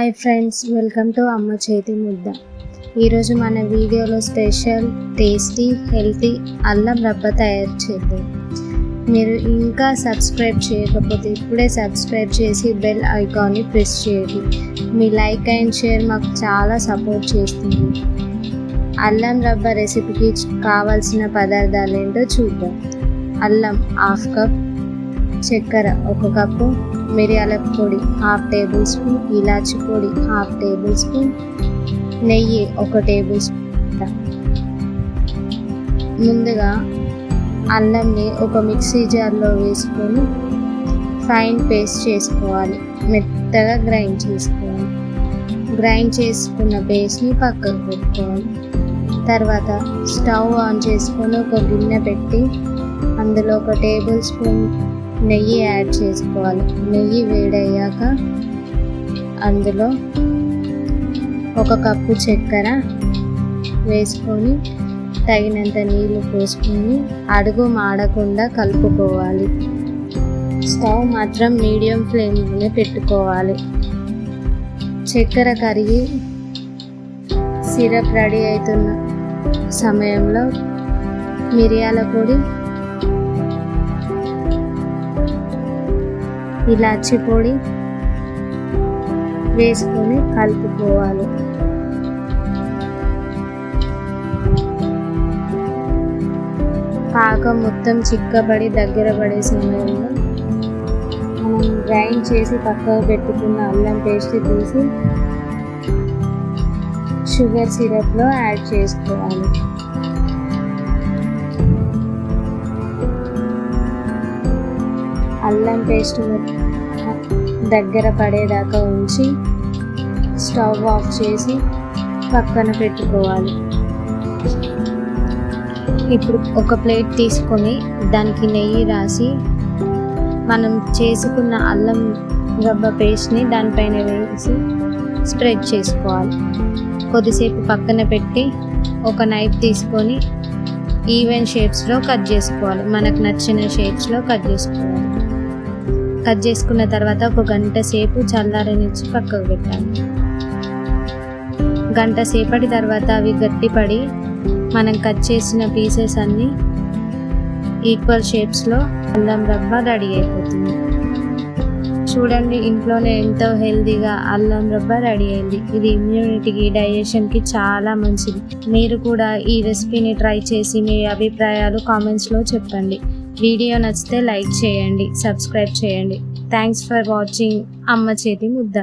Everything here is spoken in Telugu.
హాయ్ ఫ్రెండ్స్ వెల్కమ్ టు అమ్మ చేతి ముద్ద ఈరోజు మన వీడియోలో స్పెషల్ టేస్టీ హెల్తీ అల్లం రబ్బ తయారు చేద్దాం. మీరు ఇంకా సబ్స్క్రైబ్ చేయకపోతే ఇప్పుడే సబ్స్క్రైబ్ చేసి బెల్ ఐకాన్ని ప్రెస్ చేయండి. మీ లైక్ అండ్ షేర్ మాకు చాలా సపోర్ట్ చేస్తుంది. అల్లం రబ్బ రెసిపీకి కావాల్సిన పదార్థాలు ఏంటో చూద్దాం. అల్లం హాఫ్ కప్ చక్కెర ఒక కప్పు మిరియాల పొడి హాఫ్ టేబుల్ స్పూన్ ఇలాచి పొడి హాఫ్ టేబుల్ స్పూన్ నెయ్యి ఒక టేబుల్ స్పూన్. ముందుగా అల్లంని ఒక మిక్సీ జార్లో వేసుకొని ఫైన్ పేస్ట్ చేసుకోవాలి. మెత్తగా గ్రైండ్ చేసుకోవాలి. గ్రైండ్ చేసుకున్న పేస్ట్ని పక్కకు పెట్టుకోవాలి. తర్వాత స్టవ్ ఆన్ చేసుకొని ఒక గిన్నె పెట్టి అందులో ఒక టేబుల్ స్పూన్ నెయ్యి యాడ్ చేసుకోవాలి. నెయ్యి వేడయ్యాక అందులో ఒక కప్పు చక్కెర వేసుకొని తగినంత నీళ్ళు పోసుకొని అడుగు మాడకుండా కలుపుకోవాలి. స్టవ్ మాత్రం మీడియం ఫ్లేమ్లోనే పెట్టుకోవాలి. చక్కెర కరిగి సిరప్ రెడీ అవుతున్న సమయంలో మిరియాల పొడి ఇలాచి పొడి వేసుకొని కలుపుకోవాలి. పాకం మొత్తం చిక్కబడి దగ్గర పడే సమయంలో మనం గ్రైండ్ చేసి పక్కకు పెట్టుకున్న అల్లం పేస్ట్ తీసి షుగర్ సిరప్లో యాడ్ చేసుకోవాలి. అల్లం పేస్ట్ దగ్గర పడేదాకా ఉంచి స్టవ్ ఆఫ్ చేసి పక్కన పెట్టుకోవాలి. ఇప్పుడు ఒక ప్లేట్ తీసుకొని దానికి నెయ్యి రాసి మనం చేసుకున్న అల్లం గబ్బ పేస్ట్ని దానిపైన వేసి స్ప్రెడ్ చేసుకోవాలి. కొద్దిసేపు పక్కన పెట్టి ఒక నైఫ్ తీసుకొని ఈవెన్ షేప్స్లో కట్ చేసుకోవాలి. మనకు నచ్చిన షేప్స్లో కట్ చేసుకోవాలి. కట్ చేసుకున్న తర్వాత ఒక గంట సేపు చల్లారనిచ్చి పక్కకు పెట్టాలి. గంట సేపటి తర్వాత అవి గట్టిపడి మనం కట్ చేసిన పీసెస్ అన్నీ ఈక్వల్ షేప్స్లో అల్లం రబ్బ రెడీ అయిపోతుంది. చూడండి ఇంట్లోనే ఎంతో హెల్తీగా అల్లం రబ్బ రెడీ అయింది. ఇది ఇమ్యూనిటీకి డైజెషన్కి చాలా మంచిది. మీరు కూడా ఈ రెసిపీని ట్రై చేసి మీ అభిప్రాయాలు కామెంట్స్లో చెప్పండి. వీడియో నచ్చితే లైక్ చేయండి సబ్స్క్రైబ్ చేయండి. థ్యాంక్స్ ఫర్ వాచింగ్ అమ్మ చేతి ముద్ద.